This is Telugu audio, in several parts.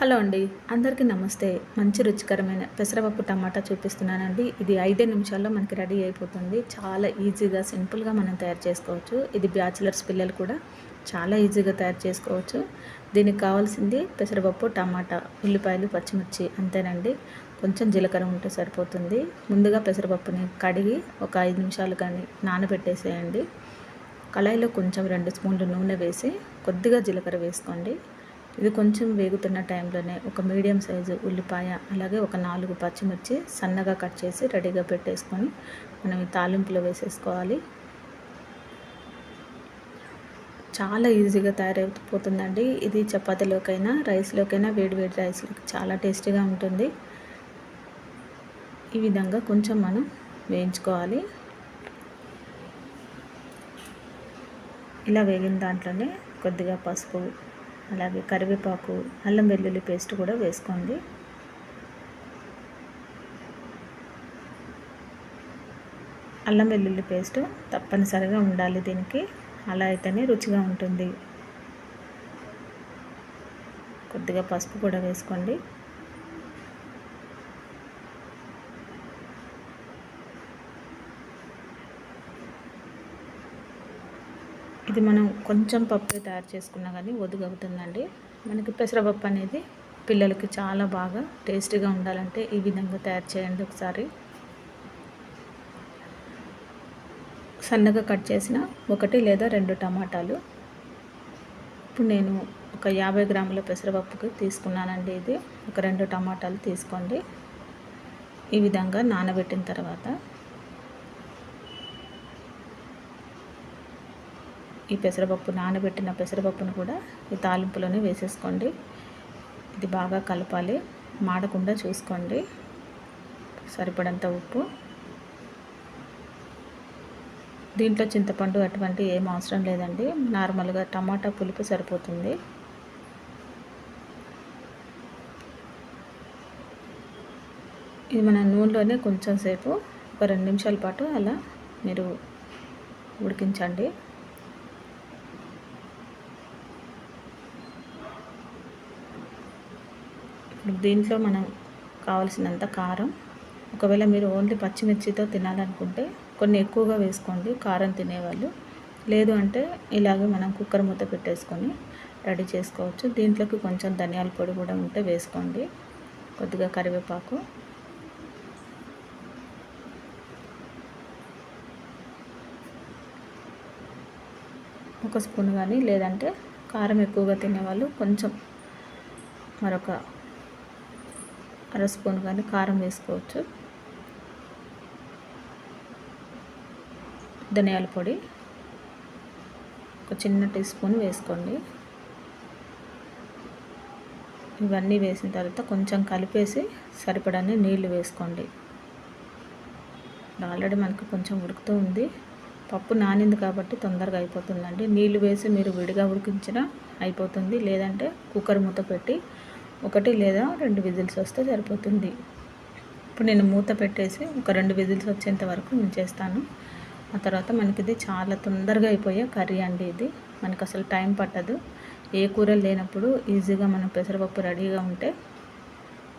హలో అండి. అందరికీ నమస్తే. మంచి రుచికరమైన పెసరపప్పు టమాటా చూపిస్తున్నానండి. ఇది ఐదే నిమిషాల్లో మనకి రెడీ అయిపోతుంది. చాలా ఈజీగా సింపుల్గా మనం తయారు చేసుకోవచ్చు. ఇది బ్యాచిలర్స్ పిల్లలు కూడా చాలా ఈజీగా తయారు చేసుకోవచ్చు. దీనికి కావాల్సింది పెసరపప్పు టమాటా ఉల్లిపాయలు పచ్చిమిర్చి అంతేనండి. కొంచెం జీలకర్ర ఉంటే సరిపోతుంది. ముందుగా పెసరపప్పుని కడిగి ఒక ఐదు నిమిషాలు కానీ నానబెట్టేసేయండి. కళాయిలో కొంచెం రెండు స్పూన్లు నూనె వేసి కొద్దిగా జీలకర్ర వేసుకోండి. ఇది కొంచెం వేగుతున్న టైంలోనే ఒక మీడియం సైజు ఉల్లిపాయ అలాగే ఒక నాలుగు పచ్చిమిర్చి సన్నగా కట్ చేసి రెడీగా పెట్టేసుకొని మనం ఈ తాలింపులో వేసేసుకోవాలి. చాలా ఈజీగా తయారైపోతుందండి. ఇది చపాతీలోకైనా రైస్లోకైనా వేడి వేడి రైస్లోకి చాలా టేస్టీగా ఉంటుంది. ఈ విధంగా కొంచెం మనం వేయించుకోవాలి. ఇలా వేగిన దాంట్లోనే కొద్దిగా పసుపు అలాగే కరివేపాకు అల్లం వెల్లుల్లి పేస్ట్ కూడా వేసుకోండి. అల్లం వెల్లుల్లి పేస్ట్ తప్పనిసరిగా ఉండాలి దీనికి. అలా అయితేనే రుచిగా ఉంటుంది. కొద్దిగా పసుపు కూడా వేసుకోండి. ఇది మనం కొంచెం పప్పు తయారు చేసుకున్నా కానీ ఒదుగవుతుందండి. మనకి పెసరపప్పు అనేది పిల్లలకి చాలా బాగా టేస్టీగా ఉండాలంటే ఈ విధంగా తయారు చేయండి ఒకసారి. సన్నగా కట్ చేసిన ఒకటి లేదా రెండు టమాటాలు. ఇప్పుడు నేను ఒక యాభై గ్రాముల పెసరపప్పుకి తీసుకున్నానండి ఇది. ఒక రెండు టమాటాలు తీసుకోండి. ఈ విధంగా నానబెట్టిన తర్వాత ఈ పెసరపప్పు నానబెట్టిన పెసరపప్పును కూడా ఈ తాలింపులోనే వేసేసుకోండి. ఇది బాగా కలపాలి. మాడకుండా చూసుకోండి. సరిపడంత ఉప్పు. దీంట్లో చింతపండు అటువంటి ఏం అవసరం లేదండి. నార్మల్గా టమాటా పులుపు సరిపోతుంది. ఇది మన నూనెలోనే కొంచెం సేపు ఒక రెండు నిమిషాల పాటు అలా మీరు ఉడికించండి. ఇప్పుడు దీంట్లో మనం కావలసినంత కారం. ఒకవేళ మీరు ఓన్లీ పచ్చిమిర్చితో తినాలనుకుంటే కొన్ని ఎక్కువగా వేసుకోండి కారం తినేవాళ్ళు. లేదు అంటే ఇలాగే మనం కుక్కర్ మూత పెట్టేసుకొని రెడీ చేసుకోవచ్చు. దీంట్లోకి కొంచెం ధనియాల పొడి కూడా ఉంటే వేసుకోండి. కొద్దిగా కరివేపాకు. ఒక స్పూన్ కానీ లేదంటే కారం ఎక్కువగా తినేవాళ్ళు కొంచెం మరొక అర స్పూన్ కానీ కారం వేసుకోవచ్చు. ధనియాల పొడి ఒక చిన్న టీ స్పూన్ వేసుకోండి. ఇవన్నీ వేసిన తర్వాత కొంచెం కలిపేసి సరిపడని నీళ్ళు వేసుకోండి. ఆల్రెడీ మనకు కొంచెం ఉడుకుతూ ఉంది. పప్పు నానింది కాబట్టి తొందరగా అయిపోతుందండి. నీళ్ళు వేసి మీరు విడిగా ఉడికించినా అయిపోతుంది. లేదంటే కుక్కర్ మూత పెట్టి ఒకటి లేదా రెండు విజిల్స్ వస్తే సరిపోతుంది. ఇప్పుడు నేను మూత పెట్టేసి ఒక రెండు విజిల్స్ వచ్చేంత వరకు నేను చేస్తాను. ఆ తర్వాత మనకి ఇది చాలా తొందరగా అయిపోయే కర్రీ అండి ఇది. మనకు అసలు టైం పట్టదు. ఏ కూర లేనప్పుడు ఈజీగా మనం పెసరపప్పు రెడీగా ఉంటే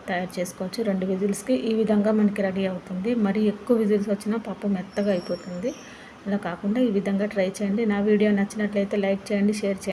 తయారు చేసుకోవచ్చు. రెండు విజిల్స్కి ఈ విధంగా మనకి రెడీ అవుతుంది. మరి ఎక్కువ విజిల్స్ వచ్చినా పప్పు మెత్తగా అయిపోతుంది. అలా కాకుండా ఈ విధంగా ట్రై చేయండి. నా వీడియో నచ్చినట్లయితే లైక్ చేయండి షేర్ చేయండి.